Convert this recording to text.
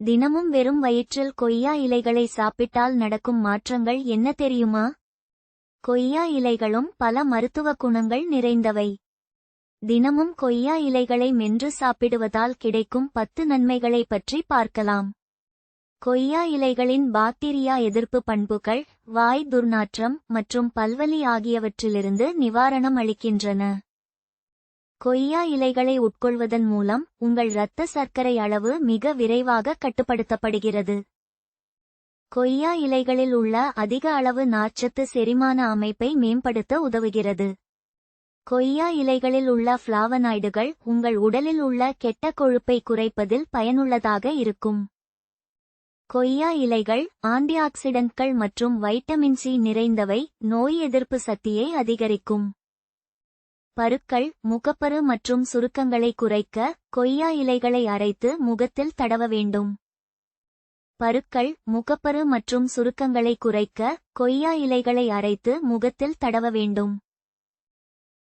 தினமும் வெறும் வயிற்றில் கொய்யா இலைகளை சாப்பிட்டால் நடக்கும் மாற்றங்கள் என்ன தெரியுமா? கொய்யா இலைகளும் பல மருத்துவ குணங்கள் நிறைந்தவை. தினமும் கொய்யா இலைகளை மென்று சாப்பிடுவதால் கிடைக்கும் பத்து நன்மைகளை பற்றி பார்க்கலாம். கொய்யா இலைகளின் பாக்டீரியா எதிர்ப்பு பண்புகள் வாய் துர்நாற்றம் மற்றும் பல்வலி ஆகியவற்றிலிருந்து நிவாரணம் அளிக்கின்றன. கொய்யா இலைகளை உட்கொள்வதன் மூலம் உங்கள் இரத்த சர்க்கரை அளவு மிக விரைவாக கட்டுப்படுத்தப்படுகிறது. கொய்யா இலைகளில் உள்ள அதிக அளவு நார்ச்சத்து செரிமான அமைப்பை மேம்படுத்த உதவுகிறது. கொய்யா இலைகளில் உள்ள ஃப்ளாவனாய்டுகள் உங்கள் உடலில் உள்ள கெட்ட கொழுப்பை குறைப்பதில் பயனுள்ளதாக இருக்கும். கொய்யா இலைகள் ஆன்டிஆக்சிடென்ட்கள் மற்றும் வைட்டமின் சி நிறைந்தவை நோய் எதிர்ப்பு சக்தியை அதிகரிக்கும். பருக்கள் முகப்பரு மற்றும் சுருக்கங்களை குறைக்க கொய்யா இலைகளை அரைத்து முகத்தில் தடவ வேண்டும். பருக்கள் முகப்பரு மற்றும் சுருக்கங்களை குறைக்க கொய்யா இலைகளை அரைத்து முகத்தில் தடவ வேண்டும்.